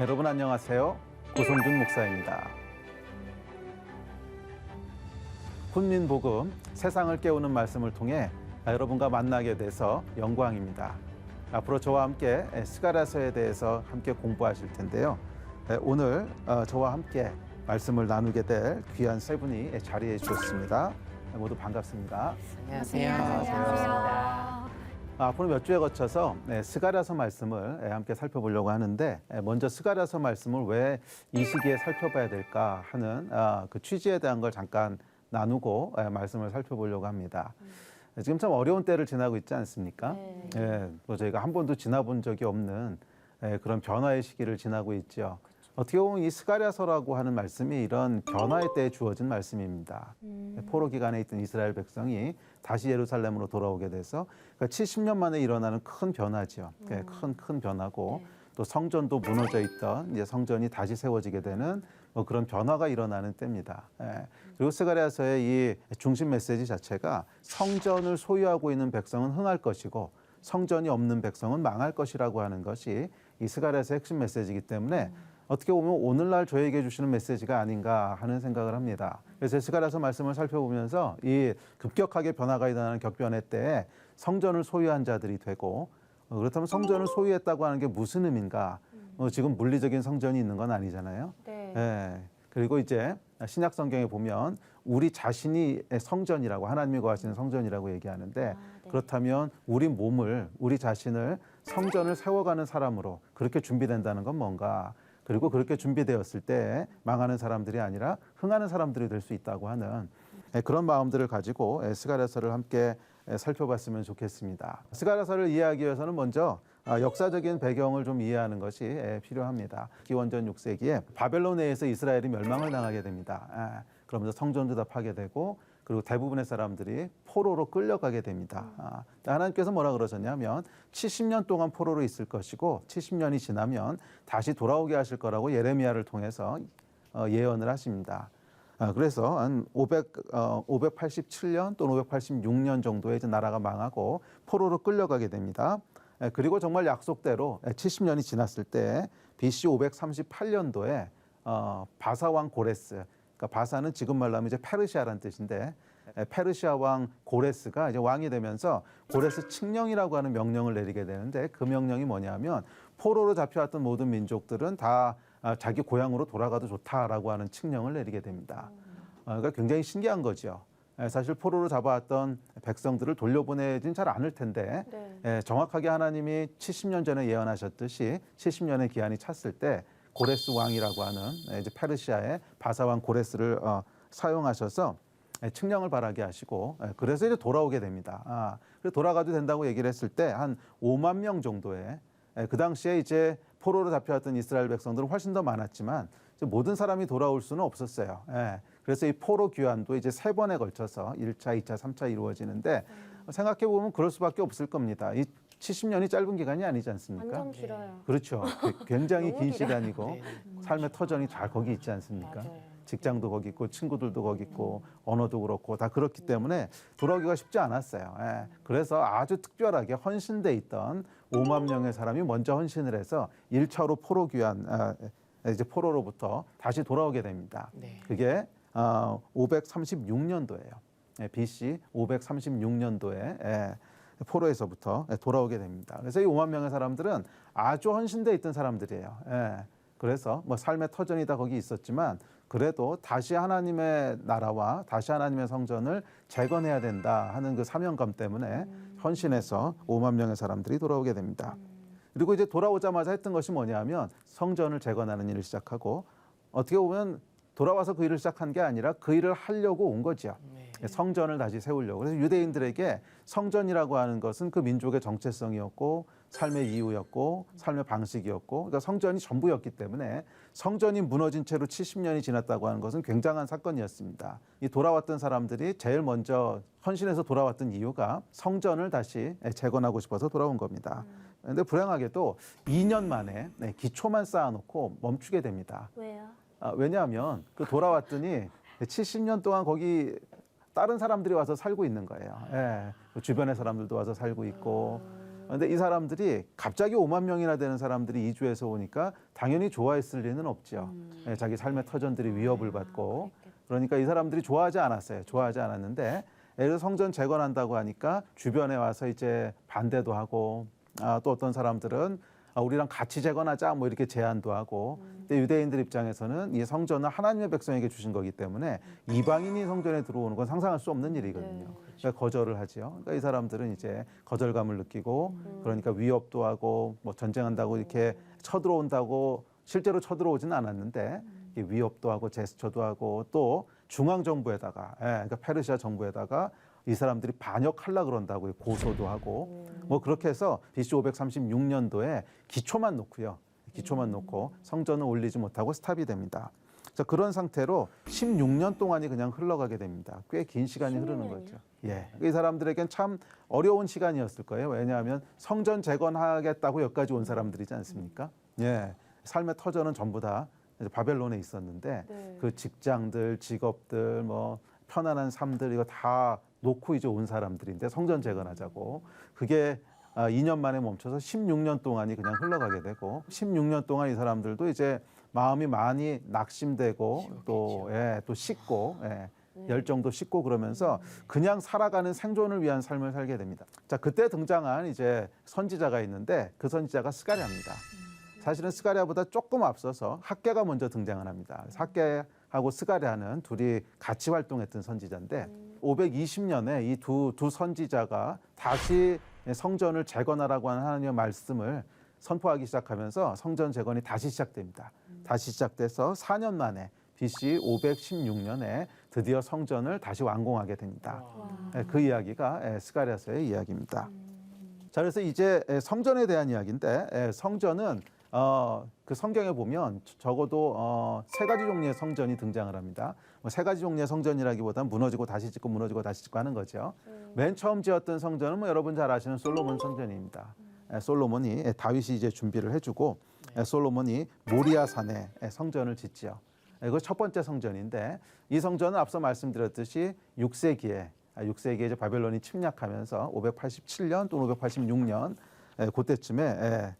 여러분 안녕하세요. 고성준 목사입니다. 훈민복음 세상을 깨우는 말씀을 통해 여러분과 만나게 돼서 영광입니다. 앞으로 저와 함께 스가라서에 대해서 함께 공부하실 텐데요. 오늘 어, 저와 함께 말씀을 나누게 될 귀한 세 분이 자리해 주셨습니다. 모두 반갑습니다. 안녕하세요. 안녕하세요. 앞으로 몇 주에 거쳐서 네, 스가랴서 말씀을 예, 함께 살펴보려고 하는데 예, 먼저 스가랴서 말씀을 왜 이 시기에 살펴봐야 될까 하는 아, 그 취지에 대한 걸 잠깐 나누고 예, 말씀을 살펴보려고 합니다. 지금 참 어려운 때를 지나고 있지 않습니까? 네. 예, 뭐 저희가 한 번도 지나본 적이 없는 예, 그런 변화의 시기를 지나고 있죠. 어떻게 보면 이 스가랴서라고 하는 말씀이 이런 변화의 때에 주어진 말씀입니다. 포로 기간에 있던 이스라엘 백성이 다시 예루살렘으로 돌아오게 돼서 그러니까 70년 만에 일어나는 큰 변화죠. 큰큰 변화고 또 성전도 무너져 있던 이제 성전이 다시 세워지게 되는 뭐 그런 변화가 일어나는 때입니다. 예. 그리고 스가랴서의 이 중심 메시지 자체가 성전을 소유하고 있는 백성은 흥할 것이고 성전이 없는 백성은 망할 것이라고 하는 것이 이 스가랴서의 핵심 메시지이기 때문에 어떻게 보면 오늘날 저에게 주시는 메시지가 아닌가 하는 생각을 합니다. 그래서 스가랴서 말씀을 살펴보면서 이 급격하게 변화가 일어나는 격변의 때에 성전을 소유한 자들이 되고 어, 그렇다면 성전을 소유했다고 하는 게 무슨 의미인가? 어, 지금 물리적인 성전이 있는 건 아니잖아요. 네. 예. 그리고 이제 신약 성경에 보면 우리 자신이 성전이라고 하나님이 거하시는 성전이라고 얘기하는데 아, 네. 그렇다면 우리 몸을 우리 자신을 성전을 세워가는 사람으로 그렇게 준비된다는 건 뭔가 그리고 그렇게 준비되었을 때 망하는 사람들이 아니라 흥하는 사람들이 될 수 있다고 하는 예, 그런 마음들을 가지고 예, 스가랴서를 함께 예, 살펴봤으면 좋겠습니다. 스가랴서를 이해하기 위해서는 먼저 아, 역사적인 배경을 좀 이해하는 것이 예, 필요합니다. 기원전 6세기에 바벨론에서 이스라엘이 멸망을 당하게 됩니다. 예, 그러면서 성전도 다 파괴되고 그리고 대부분의 사람들이 포로로 끌려가게 됩니다. 아, 하나님께서 뭐라 그러셨냐면 70년 동안 포로로 있을 것이고 70년이 지나면 다시 돌아오게 하실 거라고 예레미야를 통해서 어, 예언을 하십니다. 아, 그래서 한 500, 어, 587년 또는 586년 정도에 이제 나라가 망하고 포로로 끌려가게 됩니다. 예, 그리고 정말 약속대로 70년이 지났을 때 BC 538년도에 어, 바사 왕 고레스, 그러니까 바사는 지금 말로 하면 이제 페르시아라는 뜻인데 에, 페르시아 왕 고레스가 이제 왕이 되면서 고레스 칙령이라고 하는 명령을 내리게 되는데 그 명령이 뭐냐면 포로로 잡혀왔던 모든 민족들은 다 아, 자기 고향으로 돌아가도 좋다라고 하는 칙령을 내리게 됩니다. 어, 그러니까 굉장히 신기한 거죠. 에, 사실 포로로 잡아왔던 백성들을 돌려보내진 잘 않을 텐데 네. 예, 정확하게 하나님이 70년 전에 예언하셨듯이 70년의 기한이 찼을 때 고레스 왕이라고 하는 예, 이제 페르시아의 바사 왕 고레스를 어, 사용하셔서 예, 칙령을 바라게 하시고 예, 그래서 이제 돌아오게 됩니다. 아, 그래서 돌아가도 된다고 얘기를 했을 때 한 5만 명 정도의 예, 그 당시에 이제 포로로 잡혀왔던 이스라엘 백성들은 훨씬 더 많았지만 모든 사람이 돌아올 수는 없었어요. 예, 그래서 이 포로 귀환도 이제 세 번에 걸쳐서 1차, 2차, 3차 이루어지는데 생각해 보면 그럴 수밖에 없을 겁니다. 이 70년이 짧은 기간이 아니지 않습니까? 완전 길어요. 그렇죠. 그- 굉장히 너무 긴 길어요. 시간이고 네. 삶의 터전이 다 거기 있지 않습니까? 맞아요. 직장도 거기 있고 친구들도 거기 있고 언어도 그렇고 다 그렇기 때문에 돌아오기가 쉽지 않았어요. 예. 그래서 아주 특별하게 헌신돼 있던 5만 명의 사람이 먼저 헌신을 해서 1차로 포로 귀환 아, 이제 포로로부터 다시 돌아오게 됩니다. 네. 그게 어, 536년도예요. 예, BC 536년도에 포로에서부터 예, 돌아오게 됩니다. 그래서 이 5만 명의 사람들은 아주 헌신돼 있던 사람들이에요. 예. 그래서 뭐 삶의 터전이 다 거기 있었지만 그래도 다시 하나님의 나라와 다시 하나님의 성전을 재건해야 된다 하는 그 사명감 때문에 헌신해서 5만 명의 사람들이 돌아오게 됩니다. 그리고 이제 돌아오자마자 했던 것이 뭐냐면 성전을 재건하는 일을 시작하고 어떻게 보면 돌아와서 그 일을 시작한 게 아니라 그 일을 하려고 온 거죠. 네. 성전을 다시 세우려고. 그래서 유대인들에게 성전이라고 하는 것은 그 민족의 정체성이었고 삶의 이유였고 삶의 방식이었고 그러니까 성전이 전부였기 때문에 성전이 무너진 채로 70년이 지났다고 하는 것은 굉장한 사건이었습니다. 이 돌아왔던 사람들이 제일 먼저 헌신해서 돌아왔던 이유가 성전을 다시 재건하고 싶어서 돌아온 겁니다. 그런데 불행하게도 2년 만에 네, 기초만 쌓아놓고 멈추게 됩니다. 왜요? 아, 왜냐하면 그 돌아왔더니 70년 동안 거기 다른 사람들이 와서 살고 있는 거예요. 예. 그 주변의 사람들도 와서 살고 있고 근데 이 사람들이 갑자기 5만 명이나 되는 사람들이 이주해서 오니까 당연히 좋아했을 리는 없죠. 예, 자기 삶의 터전들이 위협을 받고 그러니까 이 사람들이 좋아하지 않았어요. 좋아하지 않았는데 예를 들어 성전 재건한다고 하니까 주변에 와서 이제 반대도 하고 아, 또 어떤 사람들은 아, 우리랑 같이 재건하자 뭐 이렇게 제안도 하고. 근데 유대인들 입장에서는 이 성전은 하나님의 백성에게 주신 거기 때문에 이방인이 성전에 들어오는 건 상상할 수 없는 일이거든요. 그러니까 거절을 하지요. 그러니까 이 사람들은 이제 거절감을 느끼고 그러니까 위협도 하고 뭐 전쟁한다고 이렇게 쳐들어온다고 실제로 쳐들어오지는 않았는데 이 위협도 하고 제스처도 하고 또 중앙 정부에다가 예, 그러니까 페르시아 정부에다가 이 사람들이 반역하려 그런다고 고소도 하고 뭐 그렇게 해서 BC 536년도에 기초만 놓고요. 기초만 놓고 성전을 올리지 못하고 스탑이 됩니다. 자, 그런 상태로 16년 동안이 그냥 흘러가게 됩니다. 꽤 긴 시간이 흐르는 거죠. 예. 이 사람들에겐 참 어려운 시간이었을 거예요. 왜냐하면 성전 재건하겠다고 여기까지 온 사람들이지 않습니까? 예. 삶의 터전은 전부 다 바벨론에 있었는데 네. 그 직장들, 직업들, 뭐 편안한 삶들 이거 다 놓고 이제 온 사람들인데 성전 재건하자고 그게 아, 2년 만에 멈춰서 16년 동안이 그냥 흘러가게 되고 16년 동안 이 사람들도 이제 마음이 많이 낙심되고 또 예, 또 식고 예, 열정도 식고 그러면서 그냥 살아가는 생존을 위한 삶을 살게 됩니다. 자 그때 등장한 이제 선지자가 있는데 그 선지자가 스가랴입니다. 사실은 스가랴보다 조금 앞서서 학계가 먼저 등장을 합니다. 학계하고 스가랴는 둘이 같이 활동했던 선지자인데 520년에 이 두 두 선지자가 다시 성전을 재건하라고 하는 하나님의 말씀을 선포하기 시작하면서 성전 재건이 다시 시작됩니다. 다시 시작돼서 4년 만에 BC 516년에 드디어 성전을 다시 완공하게 됩니다. 예, 그 이야기가 예, 스가랴서의 이야기입니다. 자, 그래서 이제 에, 성전에 대한 이야기인데 에, 성전은 어, 그 성경에 보면 적어도 어, 세 가지 종류의 성전이 등장을 합니다. 뭐 세 가지 종류의 성전이라기보다는 무너지고 다시 짓고 무너지고 다시 짓고 하는 거죠. 맨 처음 지었던 성전은 뭐 여러분 잘 아시는 솔로몬 성전입니다. 에, 솔로몬이 에, 다윗이 이제 준비를 해주고 에, 솔로몬이 모리아 산에 에, 성전을 짓지요. 이거 첫 번째 성전인데 이 성전은 앞서 말씀드렸듯이 6세기에 6세기에 이제 바벨론이 침략하면서 587년 또는 586년 그때쯤에 에, 에,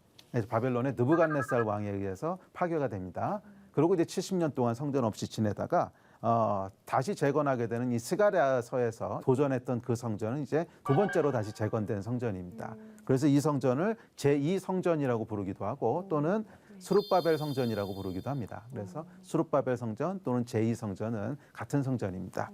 바벨론의 느부갓네살 왕에 의해서 파괴가 됩니다. 그리고 이제 70년 동안 성전 없이 지내다가 어, 다시 재건하게 되는 이 스가랴서에서 도전했던 그 성전은 이제 두 번째로 다시 재건된 성전입니다. 그래서 이 성전을 제2 성전이라고 부르기도 하고 또는 수룹바벨 성전이라고 부르기도 합니다. 그래서 수룹바벨 성전 또는 제2 성전은 같은 성전입니다.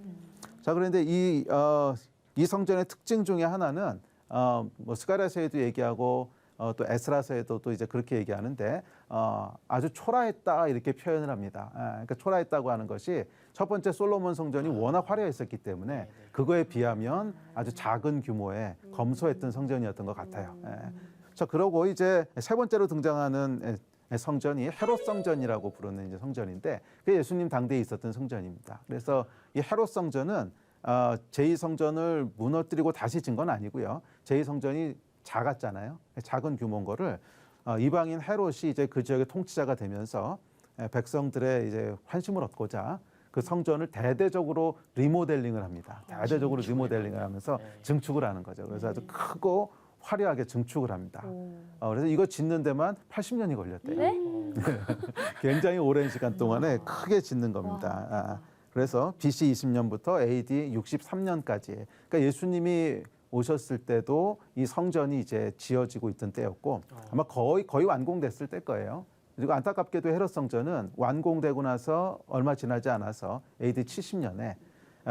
자 그런데 이, 어, 이 성전의 특징 중에 하나는 어, 뭐 스가랴서에도 얘기하고 어, 또 에스라서에도 또 이제 그렇게 얘기하는데 어, 아주 초라했다 이렇게 표현을 합니다. 아, 그러니까 초라했다고 하는 것이 첫 번째 솔로몬 성전이 워낙 화려했었기 때문에 그거에 비하면 아주 작은 규모의 검소했던 성전이었던 것 같아요. 예. 자 그러고 이제 세 번째로 등장하는 에, 성전이 헤롯 성전이라고 부르는 이제 성전인데 그 예수님 당대에 있었던 성전입니다. 그래서 이 헤롯 성전은 어, 제2 성전을 무너뜨리고 다시 진 건 아니고요. 제2 성전이 작았잖아요. 작은 규모인 거를 어, 이방인 헤롯이 이제 그 지역의 통치자가 되면서 에, 백성들의 이제 환심을 얻고자 그 성전을 대대적으로 리모델링을 합니다. 대대적으로 리모델링을 하면서 증축을 하는 거죠. 그래서 아주 크고 화려하게 증축을 합니다. 어, 그래서 이거 짓는 데만 80년이 걸렸대요. 네? 굉장히 오랜 시간 동안에 크게 짓는 겁니다. 아, 그래서 BC 20년부터 AD 63년까지, 그러니까 예수님이 오셨을 때도 이 성전이 이제 지어지고 있던 때였고 아마 거의 거의 완공됐을 때 거예요. 그리고 안타깝게도 헤롯 성전은 완공되고 나서 얼마 지나지 않아서 AD 70년에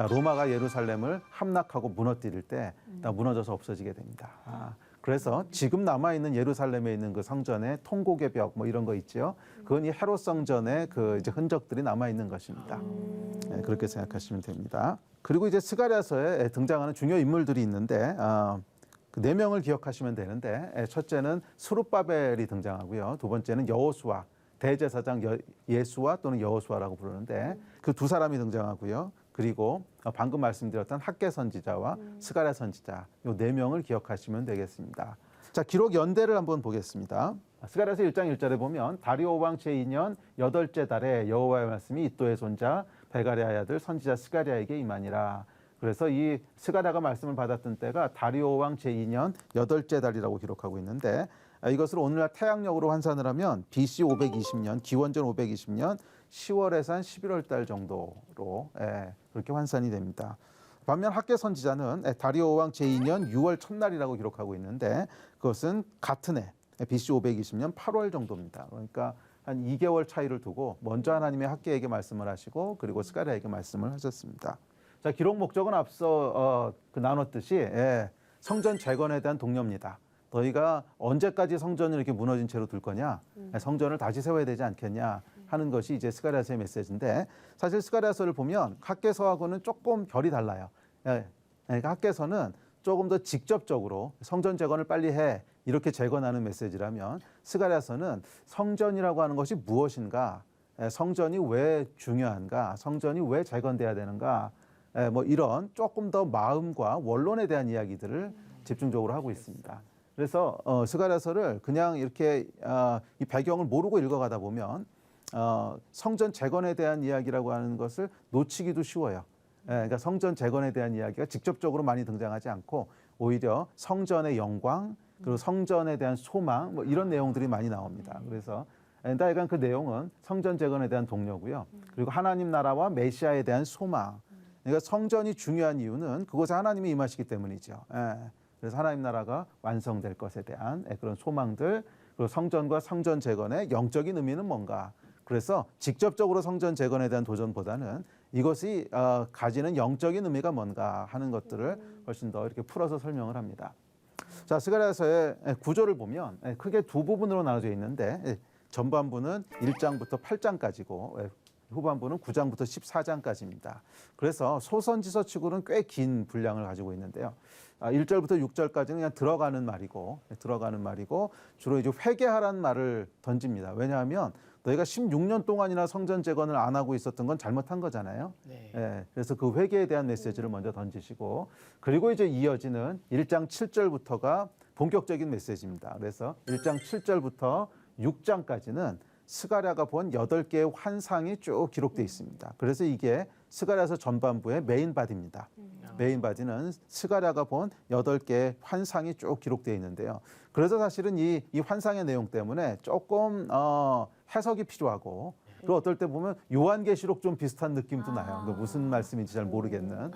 로마가 예루살렘을 함락하고 무너뜨릴 때다 무너져서 없어지게 됩니다. 아, 그래서 지금 남아 있는 예루살렘에 있는 그 성전의 통곡의 벽 뭐 이런 거 있죠. 그건 이 헤롯 성전의 그 이제 흔적들이 남아 있는 것입니다. 네, 그렇게 생각하시면 됩니다. 그리고 이제 스가랴서에 등장하는 중요 인물들이 있는데 아, 그네 명을 기억하시면 되는데 에, 첫째는 수룹바벨이 등장하고요. 두 번째는 여호수아 대제사장 여- 예수와 또는 여호수아라고 부르는데 그 두 사람이 등장하고요. 그리고 어, 방금 말씀드렸던 학계 선지자와 스가랴 선지자 요네 명을 기억하시면 되겠습니다. 자 기록 연대를 한번 보겠습니다. 스가랴서 1장 1절에 보면 다리오 왕 제2년 여덟째 달에 여호와의 말씀이 이또의 손자 베가랴의 아들 선지자 스가랴에게 임하니라. 그래서 이 스가랴가 말씀을 받았던 때가 다리오 왕 제2년 여덟째 달이라고 기록하고 있는데 아, 이것을 오늘날 태양력으로 환산을 하면 BC 520년, 기원전 520년 10월에서 한 11월 달 정도로 예, 그렇게 환산이 됩니다. 반면 학계 선지자는 예, 다리오 왕 제2년 6월 첫날이라고 기록하고 있는데 그것은 같은 해 예, BC 520년 8월 정도입니다. 그러니까 한 2개월 차이를 두고 먼저 하나님의 학계에게 말씀을 하시고 그리고 스가랴에게 말씀을 하셨습니다. 자 기록 목적은 앞서 어, 그 나눴듯이 예, 성전 재건에 대한 독려입니다. 너희가 언제까지 성전을 이렇게 무너진 채로 둘 거냐? 예, 성전을 다시 세워야 되지 않겠냐? 하는 것이 이제 스가랴서의 메시지인데 사실 스가랴서를 보면 학계서하고는 조금 결이 달라요. 예, 그러니까 학계서는 조금 더 직접적으로 성전 재건을 빨리 해 이렇게 재건하는 메시지라면 스가랴서는 성전이라고 하는 것이 무엇인가, 예, 성전이 왜 중요한가, 성전이 왜 재건돼야 되는가, 예, 뭐 이런 조금 더 마음과 원론에 대한 이야기들을 집중적으로 하고 있습니다. 그래서 어, 스가랴서를 그냥 이렇게 어, 이 배경을 모르고 읽어가다 보면 어, 성전 재건에 대한 이야기라고 하는 것을 놓치기도 쉬워요. 예, 그러니까 성전 재건에 대한 이야기가 직접적으로 많이 등장하지 않고 오히려 성전의 영광 그리고 성전에 대한 소망 뭐 이런 내용들이 많이 나옵니다. 그래서 다약간 그 내용은 성전 재건에 대한 동료고요. 그리고 하나님 나라와 메시아에 대한 소망. 그러니까 성전이 중요한 이유는 그곳에 하나님이 임하시기 때문이죠. 예. 그래서 하나님 나라가 완성될 것에 대한 예, 그런 소망들 그리고 성전과 성전 재건의 영적인 의미는 뭔가. 그래서 직접적으로 성전 재건에 대한 도전보다는 이것이 어, 가지는 영적인 의미가 뭔가 하는 것들을 훨씬 더 이렇게 풀어서 설명을 합니다. 자, 스가랴서의 구조를 보면 예, 크게 두 부분으로 나눠져 있는데 예, 전반부는 1장부터 8장까지고 예, 후반부는 9장부터 14장까지입니다. 그래서 소선지서 치고는 꽤 긴 분량을 가지고 있는데요. 아, 1절부터 6절까지는 그냥 들어가는 말이고 예, 들어가는 말이고 주로 이제 회개하라는 말을 던집니다. 왜냐하면 너희가 16년 동안이나 성전 재건을 안 하고 있었던 건 잘못한 거잖아요. 네. 예, 그래서 그 회개에 대한 메시지를 먼저 던지시고 그리고 이제 이어지는 1장 7절부터가 본격적인 메시지입니다. 그래서 1장 7절부터 6장까지는 스가랴가 본 여덟 개의 환상이 쭉 기록돼 있습니다. 그래서 이게 스가랴서 전반부의 메인 바디입니다. 메인 바디는 스가랴가 본 여덟 개의 환상이 쭉 기록돼 있는데요. 그래서 사실은 이, 이 환상의 내용 때문에 조금 어, 해석이 필요하고 그리고 어떨 때 보면 요한계시록 좀 비슷한 느낌도 나요. 그 무슨 말씀인지 잘 모르겠는.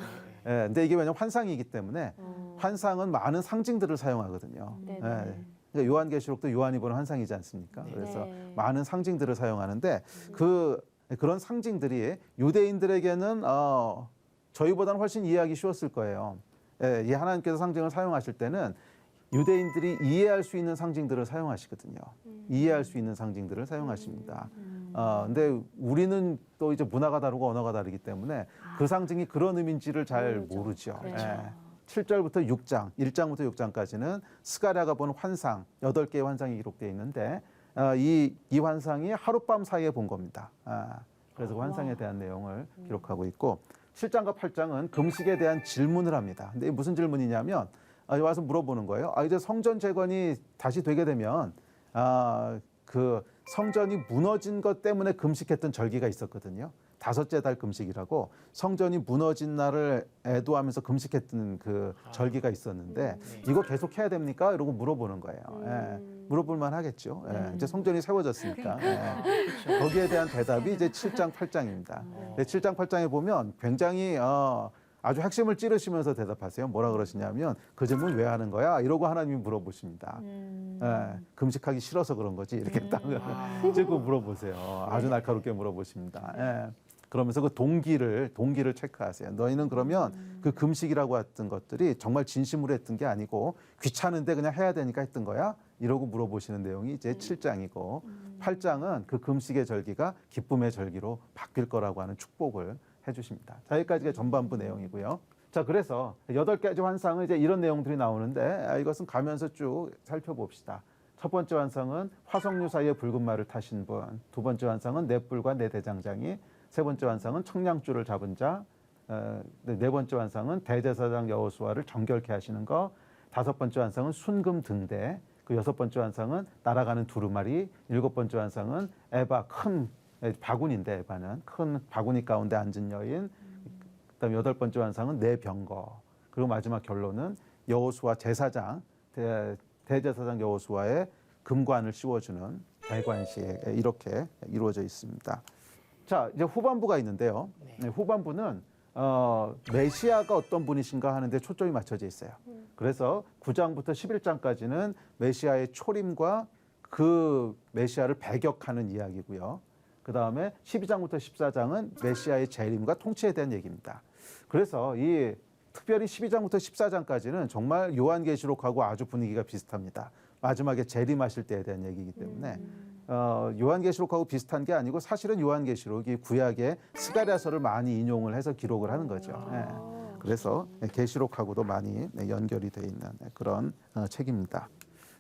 예, 근데 이게 왜냐면 환상이기 때문에 환상은 많은 상징들을 사용하거든요. 네네. 예. 그러니까 요한계시록도 요한이 보는 환상이지 않습니까? 네. 그래서 네. 많은 상징들을 사용하는데 그 그런 상징들이 유대인들에게는 어, 저희보다는 훨씬 이해하기 쉬웠을 거예요. 예, 이 하나님께서 상징을 사용하실 때는 유대인들이 이해할 수 있는 상징들을 사용하시거든요. 이해할 수 있는 상징들을 사용하십니다. 어, 근데 우리는 또 이제 문화가 다르고 언어가 다르기 때문에 그 상징이 그런 의미인지를 잘 모르죠. 모르죠. 그렇죠. 예. 7절부터 6장, 1장부터 6장까지는 스가랴가 본 환상, 8개의 환상이 기록되어 있는데 어, 이, 이 환상이 하룻밤 사이에 본 겁니다. 아, 그래서 그 환상에 대한 내용을 기록하고 있고 7장과 8장은 금식에 대한 질문을 합니다. 근데 이게 무슨 질문이냐면 아, 와서 물어보는 거예요. 아, 이제 성전 재건이 다시 되게 되면 아, 그 성전이 무너진 것 때문에 금식했던 절기가 있었거든요. 다섯째 달 금식이라고 성전이 무너진 날을 애도하면서 금식했던 그 절기가 있었는데 이거 계속 해야 됩니까? 이러고 물어보는 거예요. 예, 물어볼 만 하겠죠. 예, 이제 성전이 세워졌으니까. 예. 거기에 대한 대답이 이제 7장, 8장입니다. 7장, 8장에 보면 굉장히 어, 아주 핵심을 찌르시면서 대답하세요. 뭐라 그러시냐면 그 질문 왜 하는 거야? 이러고 하나님이 물어보십니다. 음. 예, 금식하기 싫어서 그런 거지 이렇게 딱 찍고 물어보세요. 아주 날카롭게 물어보십니다. 예. 그러면서 그 동기를 동기를 체크하세요. 너희는 그러면 그 금식이라고 했던 것들이 정말 진심으로 했던 게 아니고 귀찮은데 그냥 해야 되니까 했던 거야? 이러고 물어보시는 내용이 이제 7장이고 8장은 그 금식의 절기가 기쁨의 절기로 바뀔 거라고 하는 축복을 해주십니다. 자, 여기까지가 전반부 내용이고요. 자, 그래서 여덟 가지 환상은 이제 이런 내용들이 나오는데 아, 이것은 가면서 쭉 살펴봅시다. 첫 번째 환상은 화석류 사이에 붉은 말을 타신 분. 두 번째 환상은 넷불과 네 대장장이. 세 번째 환상은 청량줄을 잡은 자. 어, 네, 네 번째 환상은 대제사장 여호수아를 정결케 하시는 거. 다섯 번째 환상은 순금 등대. 그 여섯 번째 환상은 날아가는 두루마리. 일곱 번째 환상은 에바 큰 에, 바구니인데 에바는 큰 바구니 가운데 앉은 여인. 그다음 여덟 번째 완상은 내 병거. 그리고 마지막 결론은 여호수아 제사장 대, 대제사장 여호수아의 금관을 씌워주는 대관식 이렇게 이루어져 있습니다. 자 이제 후반부가 있는데요. 네, 후반부는 어, 메시아가 어떤 분이신가 하는데 초점이 맞춰져 있어요. 그래서 9장부터 11장까지는 메시아의 초림과 그 메시아를 배격하는 이야기고요. 그 다음에 12장부터 14장은 메시아의 재림과 통치에 대한 얘기입니다. 그래서 이 특별히 12장부터 14장까지는 정말 요한계시록하고 아주 분위기가 비슷합니다. 마지막에 재림하실 때에 대한 얘기이기 때문에 어, 요한계시록하고 비슷한 게 아니고 사실은 요한계시록이 구약의 스가랴서를 많이 인용을 해서 기록을 하는 거죠. 예. 그래서 계시록하고도 많이 네, 연결이 돼 있는 네, 그런 어, 책입니다.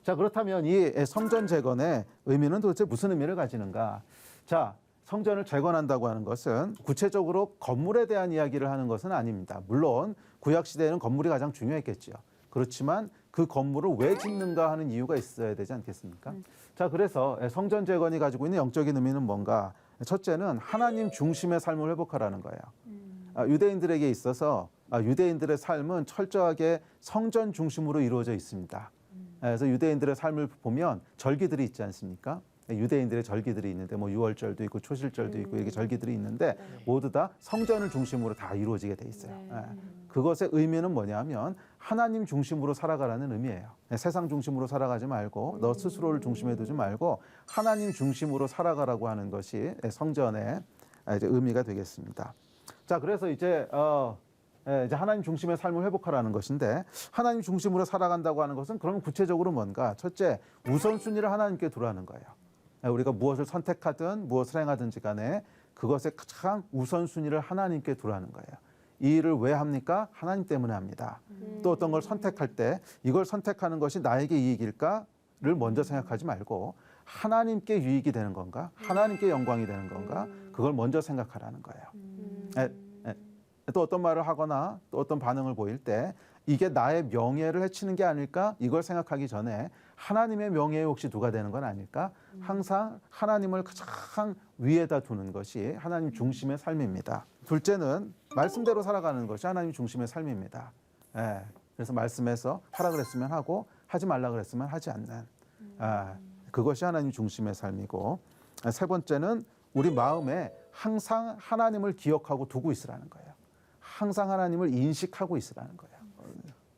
자 그렇다면 이 성전 재건의 의미는 도대체 무슨 의미를 가지는가? 자 성전을 재건한다고 하는 것은 구체적으로 건물에 대한 이야기를 하는 것은 아닙니다. 물론 구약 시대에는 건물이 가장 중요했겠죠. 그렇지만 그 건물을 왜 짓는가 하는 이유가 있어야 되지 않겠습니까? 자 그래서 성전 재건이 가지고 있는 영적인 의미는 뭔가? 첫째는 하나님 중심의 삶을 회복하라는 거예요. 아, 유대인들에게 있어서 아, 유대인들의 삶은 철저하게 성전 중심으로 이루어져 있습니다. 그래서 유대인들의 삶을 보면 절기들이 있지 않습니까? 유대인들의 절기들이 있는데 뭐 유월절도 있고 초실절도 있고 이렇게 절기들이 있는데 모두 다 성전을 중심으로 다 이루어지게 돼 있어요. 예. 그것의 의미는 뭐냐면 하나님 중심으로 살아가라는 의미예요. 예, 세상 중심으로 살아가지 말고 너 스스로를 중심에 두지 말고 하나님 중심으로 살아가라고 하는 것이 성전의 이제 의미가 되겠습니다. 자, 그래서 이제 어 예, 이제 하나님 중심의 삶을 회복하라는 것인데 하나님 중심으로 살아간다고 하는 것은 그러면 구체적으로 뭔가 첫째 우선순위를 하나님께 두라는 거예요. 예, 우리가 무엇을 선택하든 무엇을 행하든지 간에 그것의 가장 우선순위를 하나님께 두라는 거예요. 이 일을 왜 합니까? 하나님 때문에 합니다. 또 어떤 걸 선택할 때 이걸 선택하는 것이 나에게 이익일까를 먼저 생각하지 말고 하나님께 유익이 되는 건가? 하나님께 영광이 되는 건가? 그걸 먼저 생각하라는 거예요. 예, 예. 또 어떤 말을 하거나 또 어떤 반응을 보일 때 이게 나의 명예를 해치는 게 아닐까? 이걸 생각하기 전에 하나님의 명예에 혹시 누가 되는 건 아닐까? 항상 하나님을 가장 위에다 두는 것이 하나님 중심의 삶입니다. 둘째는 말씀대로 살아가는 것이 하나님 중심의 삶입니다. 예. 그래서 말씀에서 하라 그랬으면 하고 하지 말라 그랬으면 하지 않는 아, 그것이 하나님 중심의 삶이고 아, 세 번째는 우리 마음에 항상 하나님을 기억하고 두고 있으라는 거예요. 항상 하나님을 인식하고 있으라는 거예요.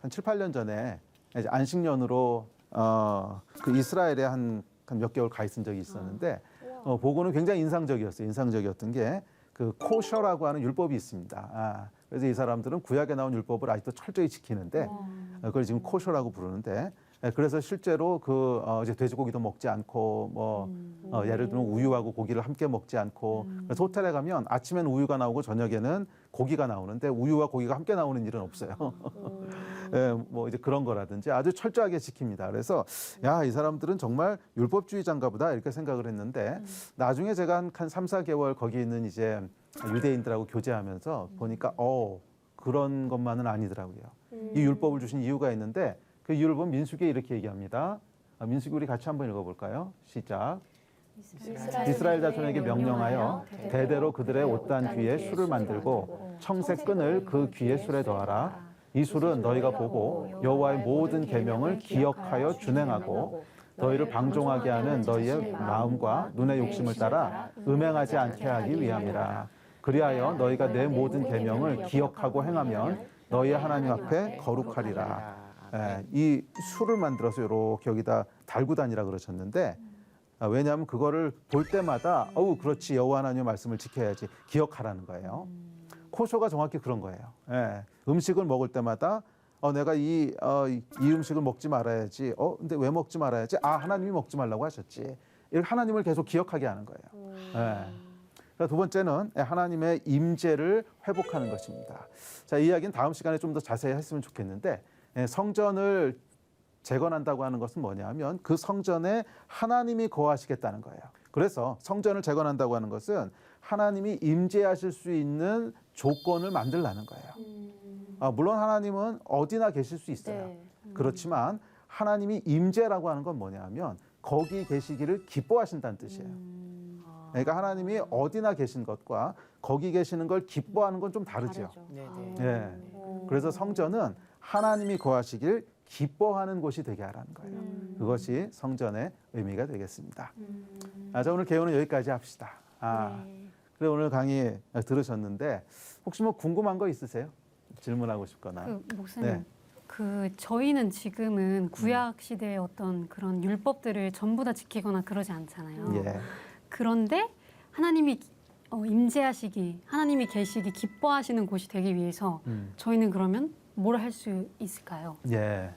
한 7, 8년 전에 안식년으로 어, 그 이스라엘에 한 몇 개월 가 있은 적이 있었는데 어, 보고는 굉장히 인상적이었어요. 인상적이었던 게 그 코셔라고 하는 율법이 있습니다. 아, 그래서 이 사람들은 구약에 나온 율법을 아직도 철저히 지키는데 어, 그걸 지금 코셔라고 부르는데 예, 그래서 실제로 그 어, 이제 돼지고기도 먹지 않고 뭐 어, 예를 들면 우유하고 고기를 함께 먹지 않고 그래서 호텔에 가면 아침엔 우유가 나오고 저녁에는 고기가 나오는데 우유와 고기가 함께 나오는 일은 없어요. 예, 뭐 이제 그런 거라든지 아주 철저하게 지킵니다. 그래서 야, 이 사람들은 정말 율법주의자인가 보다 이렇게 생각을 했는데 나중에 제가 한, 한 3, 4개월 거기 있는 이제 유대인들하고 교제하면서 보니까 어, 그런 것만은 아니더라고요. 이 율법을 주신 이유가 있는데 그 보면 민수기에 이렇게 얘기합니다. 아, 민수기 우리 같이 한번 읽어볼까요? 시작. 이스라엘 자손에게 명령하여 대대로 그들의 옷단 귀에 술을 만들고 청색 끈을 그 귀에 술에 더하라. 이 술은 너희가 보고 여호와의 모든 계명을 기억하여 준행하고 너희를 방종하게 하는 너희의 마음과 눈의 욕심을 따라 음행하지 않게 하기 위함이라. 그리하여 너희가 내 모든 계명을 기억하고 행하면 너희의 하나님 앞에 거룩하리라. 예, 이 술을 만들어서 이렇게 여기다 달고 다니라 그러셨는데 아, 왜냐하면 그거를 볼 때마다 어우 그렇지 여호와 하나님의 말씀을 지켜야지 기억하라는 거예요. 코쇼가 정확히 그런 거예요. 예, 음식을 먹을 때마다 어 내가 이, 어, 이이 음식을 먹지 말아야지. 어 근데 왜 먹지 말아야지? 아 하나님이 먹지 말라고 하셨지. 이렇게 하나님을 계속 기억하게 하는 거예요. 예. 그러니까 두 번째는 하나님의 임재를 회복하는 것입니다. 자, 이 이야기는 다음 시간에 좀 더 자세히 했으면 좋겠는데 예, 성전을 재건한다고 하는 것은 뭐냐면 그 성전에 하나님이 거하시겠다는 거예요. 그래서 성전을 재건한다고 하는 것은 하나님이 임재하실 수 있는 조건을 만들라는 거예요. 아, 물론 하나님은 어디나 계실 수 있어요. 네. 그렇지만 하나님이 임재라고 하는 건 뭐냐면 거기 계시기를 기뻐하신다는 뜻이에요. 그러니까 하나님이 어디나 계신 것과 거기 계시는 걸 기뻐하는 건 좀 다르죠. 다르죠. 네네. 예. 오. 그래서 성전은 하나님이 거하시길 기뻐하는 곳이 되게 하라는 거예요. 음. 그것이 성전의 의미가 되겠습니다. 음. 아, 자, 오늘 개요는 여기까지 합시다. 아, 네. 그래 오늘 강의 들으셨는데 혹시 뭐 궁금한 거 있으세요? 질문하고 싶거나. 그 목사님, 네. 그 저희는 지금은 구약 시대의 어떤 그런 율법들을 전부 다 지키거나 그러지 않잖아요. 예. 그런데 하나님이 어, 임재하시기, 하나님이 계시기 기뻐하시는 곳이 되기 위해서 음. 저희는 그러면 뭘 할 수 있을까요? 예.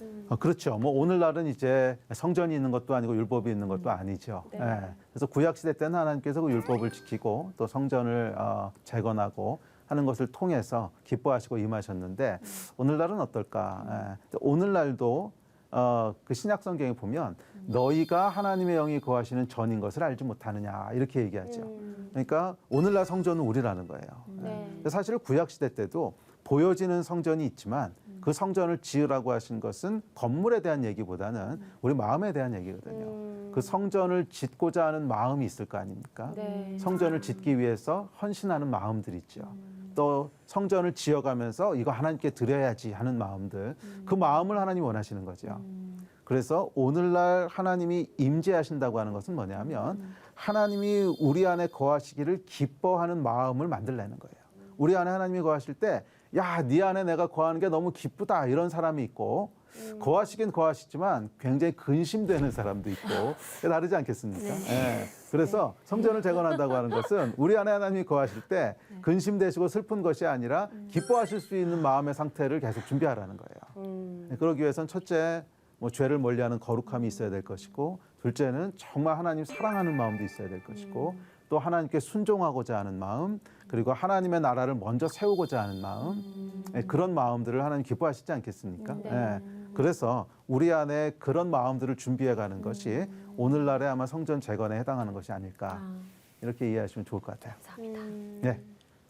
음. 어, 그렇죠. 뭐 오늘날은 이제 성전이 있는 것도 아니고 율법이 있는 것도 아니죠. 네. 예. 그래서 구약 시대 때는 하나님께서 그 율법을 지키고 또 성전을 어, 재건하고 하는 것을 통해서 기뻐하시고 임하셨는데 오늘날은 어떨까? 예. 오늘날도 어, 그 신약 성경에 보면 너희가 하나님의 영이 거하시는 전인 것을 알지 못하느냐 이렇게 얘기하죠. 음. 그러니까 오늘날 성전은 우리라는 거예요. 네. 근데 사실 구약 시대 때도 보여지는 성전이 있지만 그 성전을 지으라고 하신 것은 건물에 대한 얘기보다는 우리 마음에 대한 얘기거든요. 음. 그 성전을 짓고자 하는 마음이 있을 거 아닙니까? 네. 성전을 짓기 위해서 헌신하는 마음들 있죠. 또 성전을 지어가면서 이거 하나님께 드려야지 하는 마음들, 그 마음을 하나님 원하시는 거죠. 그래서 오늘날 하나님이 임재하신다고 하는 것은 뭐냐면 하나님이 우리 안에 거하시기를 기뻐하는 마음을 만들라는 거예요. 우리 안에 하나님이 거하실 때, 야, 네 안에 내가 거하는 게 너무 기쁘다 이런 사람이 있고, 거하시긴 거하시지만 굉장히 근심되는 사람도 있고 다르지 않겠습니까? 예. 그래서 성전을 재건한다고 하는 것은 우리 안에 하나님이 거하실 때 근심되시고 슬픈 것이 아니라 기뻐하실 수 있는 마음의 상태를 계속 준비하라는 거예요. 음. 네, 그러기 위해선 첫째 뭐 죄를 멀리하는 거룩함이 있어야 될 것이고 둘째는 정말 하나님 사랑하는 마음도 있어야 될 것이고 또 하나님께 순종하고자 하는 마음 그리고 하나님의 나라를 먼저 세우고자 하는 마음 네, 그런 마음들을 하나님 기뻐하시지 않겠습니까? 네. 예. 그래서 우리 안에 그런 마음들을 준비해가는 것이 오늘날의 아마 성전 재건에 해당하는 것이 아닐까 아, 이렇게 이해하시면 좋을 것 같아요. 감사합니다. 음. 네.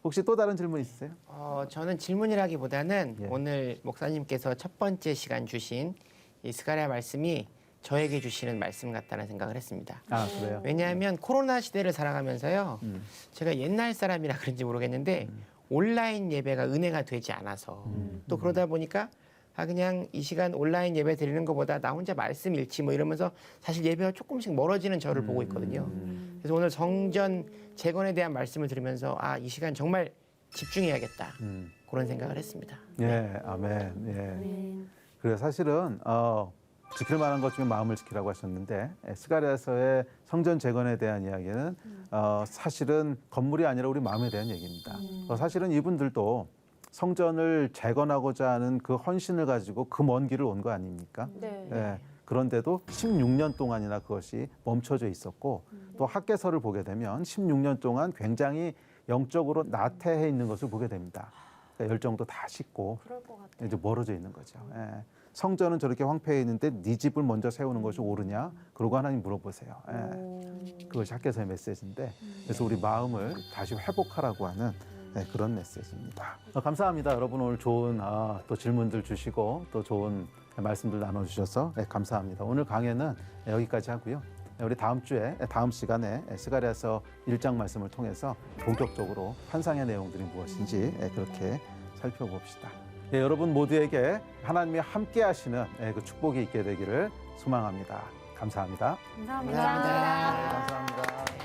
혹시 또 다른 질문 있으세요? 어, 저는 질문이라기보다는 예. 오늘 목사님께서 첫 번째 시간 주신 이 스가랴 말씀이 저에게 주시는 말씀 같다는 생각을 했습니다. 아 그래요? 왜냐하면 코로나 시대를 살아가면서요. 음. 제가 옛날 사람이라 그런지 모르겠는데 온라인 예배가 은혜가 되지 않아서 음. 또 그러다 보니까 아 그냥 이 시간 온라인 예배 드리는 것보다 나 혼자 말씀 읽지 뭐 이러면서 사실 예배가 조금씩 멀어지는 저를 보고 있거든요. 음. 그래서 오늘 성전 재건에 대한 말씀을 들으면서 아 이 시간 정말 집중해야겠다 음. 그런 생각을 했습니다. 예, 아멘. 예. 네. 그래 사실은 어, 지킬 만한 것 중에 마음을 지키라고 하셨는데 예, 스가랴서의 성전 재건에 대한 이야기는 어, 사실은 건물이 아니라 우리 마음에 대한 얘기입니다. 어, 사실은 이분들도 성전을 재건하고자 하는 그 헌신을 가지고 그 먼 길을 온 거 아닙니까? 네. 예. 그런데도 16년 동안이나 그것이 멈춰져 있었고 또 학계서를 보게 되면 16년 동안 굉장히 영적으로 나태해 있는 것을 보게 됩니다. 그러니까 열정도 다 식고 그럴 것 같아요. 이제 멀어져 있는 거죠. 예. 성전은 저렇게 황폐해 있는데 네 집을 먼저 세우는 것이 옳으냐? 그러고 하나님 물어보세요. 예. 음. 그것이 학교에서의 메시지인데 그래서 우리 마음을 다시 회복하라고 하는 네, 그런 메시지입니다. 어, 감사합니다. 여러분 오늘 좋은 아, 또 질문들 주시고 또 좋은 말씀들 나눠주셔서 네, 감사합니다. 오늘 강의는 여기까지 하고요. 네, 우리 다음 주에 다음 시간에 스가랴서 1장 말씀을 통해서 본격적으로 환상의 내용들이 무엇인지 네, 그렇게 살펴봅시다. 네, 여러분 모두에게 하나님이 함께 하시는 네, 그 축복이 있게 되기를 소망합니다. 감사합니다. 감사합니다. 감사합니다. 감사합니다.